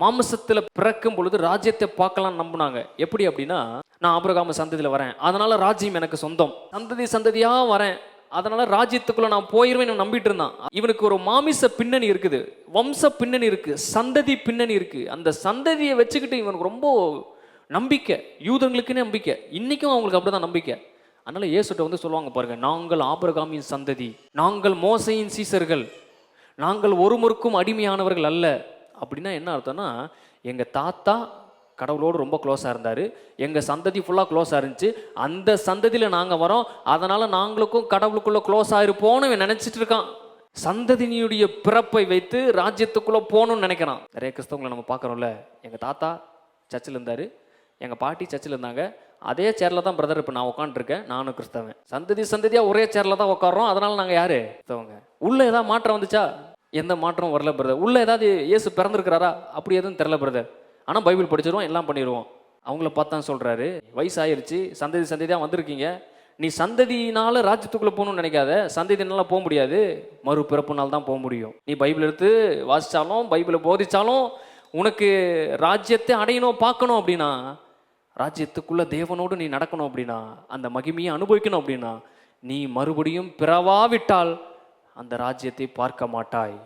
மாம்சத்தில் பிறக்கும் பொழுது ராஜ்யத்தை பார்க்கலாம் நம்பினாங்க. எப்படி அப்படின்னா நான் ஆபரகாம சந்ததியில் வரேன். அதனால ராஜ்யம் எனக்கு சொந்தம். சந்ததி சந்ததியாக வரேன். அதனால ராஜ்யத்துக்குள்ள நான் போயிருவேன் நம்பிட்டு இருந்தான். இவனுக்கு ஒரு மாமிச பின்னணி இருக்குது. வம்ச பின்னணி இருக்கு. சந்ததி பின்னணி இருக்கு. அந்த சந்ததியை வச்சுக்கிட்டு இவனுக்கு ரொம்ப நம்பிக்கை. யூதங்களுக்குன்னு நம்பிக்கை. இன்னைக்கும் அவங்களுக்கு அப்படிதான் நம்பிக்கை. அதனால இயேசுட்ட வந்து சொல்லுவாங்க பாருங்க நாங்கள் ஆபரகாமியின் சந்ததி. நாங்கள் மோசையின் சீசர்கள். நாங்கள் ஒருவருக்கும் அடிமையானவர்கள் அல்ல. அப்படின்னா என்ன அர்த்தம்னா எங்கள் தாத்தா கடவுளோடு ரொம்ப க்ளோஸாக இருந்தார். எங்கள் சந்ததி ஃபுல்லாக க்ளோஸாக இருந்துச்சு. அந்த சந்ததியில் நாங்கள் வரோம். அதனால் நாங்களுக்கும் கடவுளுக்குள்ளே க்ளோஸாக இருப்போம்னு இவன் நினச்சிட்டு இருக்கான். சந்ததியினுடைய பிறப்பை வைத்து ராஜ்யத்துக்குள்ளே போகணும்னு நினைக்கிறான். நிறைய கிறிஸ்தவங்களை நம்ம பார்க்குறோம்ல. எங்கள் தாத்தா சர்ச்சில் இருந்தார். எங்கள் பாட்டி சர்ச்சில் இருந்தாங்க. அதே சேரில் தான் பிரதர் இப்போ நான் உட்காந்துருக்கேன் நானும் கிறிஸ்தவன். சந்ததி சந்ததியாக ஒரே சேரில் தான் உட்காரோம் அதனால் நாங்கள் யார்? கிறிஸ்தவங்க. உள்ளே ஏதாவது மாற்றம் வந்துச்சா? எந்த மாற்றமும் வரல பிரதர் உள்ள ஏதாவது இயேசு பிறந்திருக்கிறாரா? அப்படி எதுவும் தெரில பிரதர் ஆனால் பைபிள் படிச்சிருவோம் எல்லாம் பண்ணிடுவோம் அவங்கள பார்த்தான் சொல்கிறாரு வயசாயிருச்சு சந்ததி சந்ததியாக வந்திருக்கீங்க. நீ சந்ததியினால ராஜ்யத்துக்குள்ளே போகணும்னு நினைக்காத. சந்ததினால போக முடியாது. மறு பிறப்புனால் தான் போக முடியும். நீ பைபிள் எடுத்து வாசித்தாலும் பைபிளை போதிச்சாலும் உனக்கு ராஜ்யத்தை அடையணும் பார்க்கணும் அப்படின்னா ராஜ்யத்துக்குள்ளே தேவனோடு நீ நடக்கணும் அப்படின்னா அந்த மகிமையை அனுபவிக்கணும் அப்படின்னா நீ மறுபடியும் பிறவாவிட்டால் அந்த ராஜ்யத்தை பார்க்க மாட்டாய்.